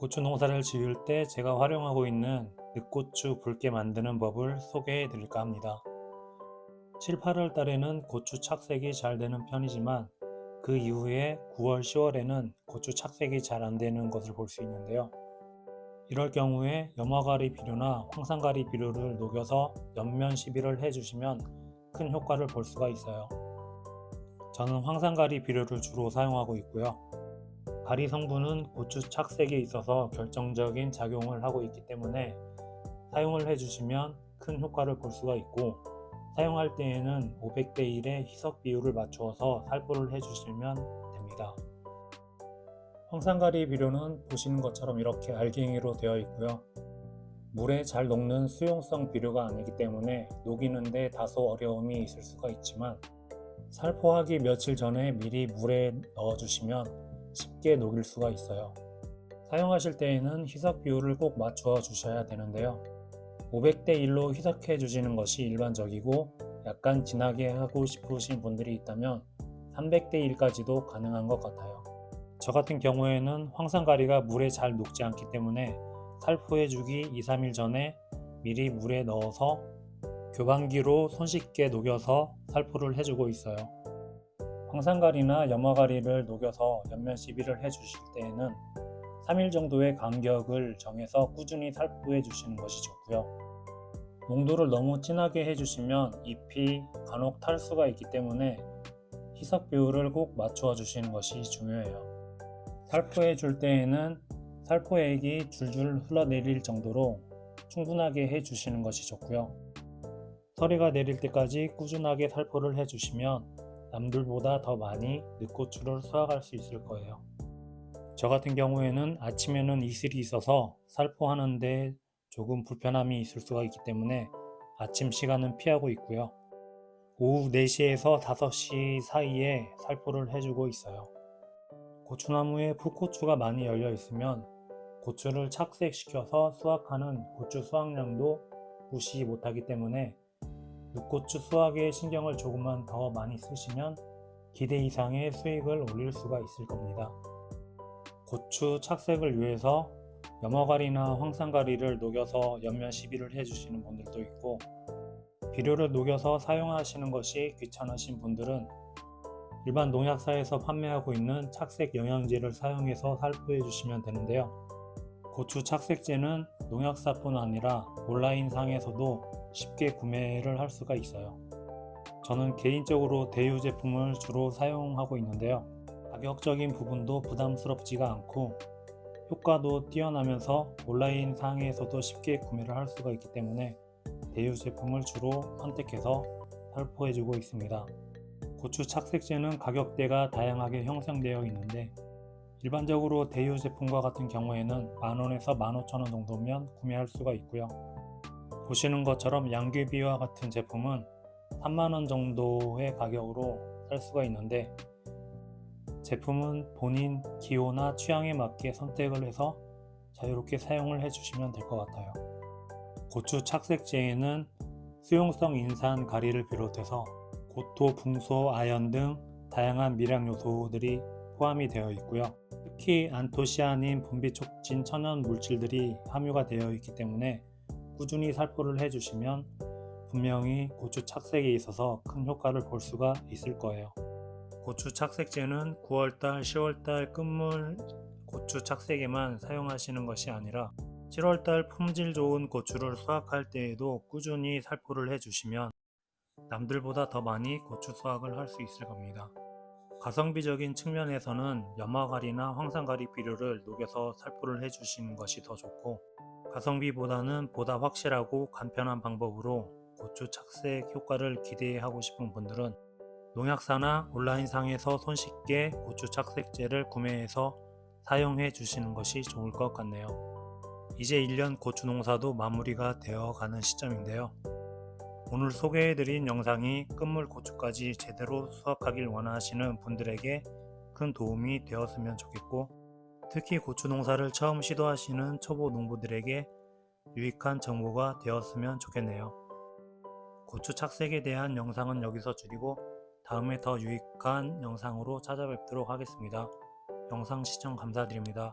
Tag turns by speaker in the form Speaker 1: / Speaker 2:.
Speaker 1: 고추 농사를 지을 때 제가 활용하고 있는 늑고추 붉게 만드는 법을 소개해 드릴까 합니다. 7, 8월 달에는 고추 착색이 잘 되는 편이지만 그 이후에 9월, 10월에는 고추 착색이 잘 안 되는 것을 볼 수 있는데요. 이럴 경우에 염화가리 비료나 황산가리 비료를 녹여서 옆면 시비를 해주시면 큰 효과를 볼 수가 있어요. 저는 황산가리 비료를 주로 사용하고 있고요. 가리 성분은 고추 착색에 있어서 결정적인 작용을 하고 있기 때문에 사용을 해주시면 큰 효과를 볼 수가 있고 사용할 때에는 500대 1의 희석 비율을 맞추어서 살포를 해주시면 됩니다. 황산가리 비료는 보시는 것처럼 이렇게 알갱이로 되어 있고요. 물에 잘 녹는 수용성 비료가 아니기 때문에 녹이는데 다소 어려움이 있을 수가 있지만 살포하기 며칠 전에 미리 물에 넣어주시면 쉽게 녹일 수가 있어요. 사용하실 때에는 희석 비율을 꼭 맞추어 주셔야 되는데요. 500대 1로 희석해 주시는 것이 일반적이고 약간 진하게 하고 싶으신 분들이 있다면 300대 1까지도 가능한 것 같아요. 저 같은 경우에는 황산가리가 물에 잘 녹지 않기 때문에 살포해 주기 2, 3일 전에 미리 물에 넣어서 교반기로 손쉽게 녹여서 살포를 해주고 있어요. 황산가리나 염화가리를 녹여서 옆면 시비를 해주실 때에는 3일 정도의 간격을 정해서 꾸준히 살포해 주시는 것이 좋고요. 농도를 너무 진하게 해주시면 잎이 간혹 탈 수가 있기 때문에 희석 비율을 꼭 맞추어 주시는 것이 중요해요. 살포해 줄 때에는 살포액이 줄줄 흘러내릴 정도로 충분하게 해 주시는 것이 좋고요. 서리가 내릴 때까지 꾸준하게 살포를 해 주시면 남들보다 더 많이 늑고추를 수확할 수 있을 거예요. 저 같은 경우에는 아침에는 이슬이 있어서 살포하는데 조금 불편함이 있을 수가 있기 때문에 아침 시간은 피하고 있고요. 오후 4시에서 5시 사이에 살포를 해주고 있어요. 고추나무에 풋고추가 많이 열려 있으면 고추를 착색시켜서 수확하는 고추 수확량도 무시 못하기 때문에 늑고추 수확에 신경을 조금만 더 많이 쓰시면 기대 이상의 수익을 올릴 수가 있을 겁니다. 고추 착색을 위해서 염화가리나 황산가리를 녹여서 옆면 시비를 해주시는 분들도 있고 비료를 녹여서 사용하시는 것이 귀찮으신 분들은 일반 농약사에서 판매하고 있는 착색 영양제를 사용해서 살포해 주시면 되는데요. 고추 착색제는 농약사뿐 아니라 온라인상에서도 쉽게 구매를 할 수가 있어요. 저는 개인적으로 대유 제품을 주로 사용하고 있는데요. 가격적인 부분도 부담스럽지가 않고 효과도 뛰어나면서 온라인 상에서도 쉽게 구매를 할 수가 있기 때문에 대유 제품을 주로 선택해서 살포해주고 있습니다. 고추 착색제는 가격대가 다양하게 형성되어 있는데 일반적으로 대유 제품과 같은 경우에는 만원에서 15,000원 정도면 구매할 수가 있고요. 보시는 것처럼 양귀비와 같은 제품은 3만원 정도의 가격으로 살 수가 있는데 제품은 본인 기호나 취향에 맞게 선택을 해서 자유롭게 사용을 해주시면 될 것 같아요. 고추 착색제에는 수용성 인산 가리를 비롯해서 고토, 붕소, 아연 등 다양한 미량 요소들이 포함이 되어 있고요. 특히 안토시아닌 분비 촉진 천연 물질들이 함유가 되어 있기 때문에 꾸준히 살포를 해주시면 분명히 고추 착색에 있어서 큰 효과를 볼 수가 있을 거예요. 고추 착색제는 9월달, 10월달 끝물 고추 착색에만 사용하시는 것이 아니라 7월달 품질 좋은 고추를 수확할 때에도 꾸준히 살포를 해주시면 남들보다 더 많이 고추 수확을 할 수 있을 겁니다. 가성비적인 측면에서는 염화가리나 황산가리 비료를 녹여서 살포를 해주시는 것이 더 좋고 가성비보다는 보다 확실하고 간편한 방법으로 고추 착색 효과를 기대하고 싶은 분들은 농약사나 온라인상에서 손쉽게 고추 착색제를 구매해서 사용해 주시는 것이 좋을 것 같네요. 이제 1년 고추 농사도 마무리가 되어 가는 시점인데요. 오늘 소개해드린 영상이 끝물 고추까지 제대로 수확하길 원하시는 분들에게 큰 도움이 되었으면 좋겠고 특히 고추 농사를 처음 시도하시는 초보 농부들에게 유익한 정보가 되었으면 좋겠네요. 고추 착색에 대한 영상은 여기서 줄이고 다음에 더 유익한 영상으로 찾아뵙도록 하겠습니다. 영상 시청 감사드립니다.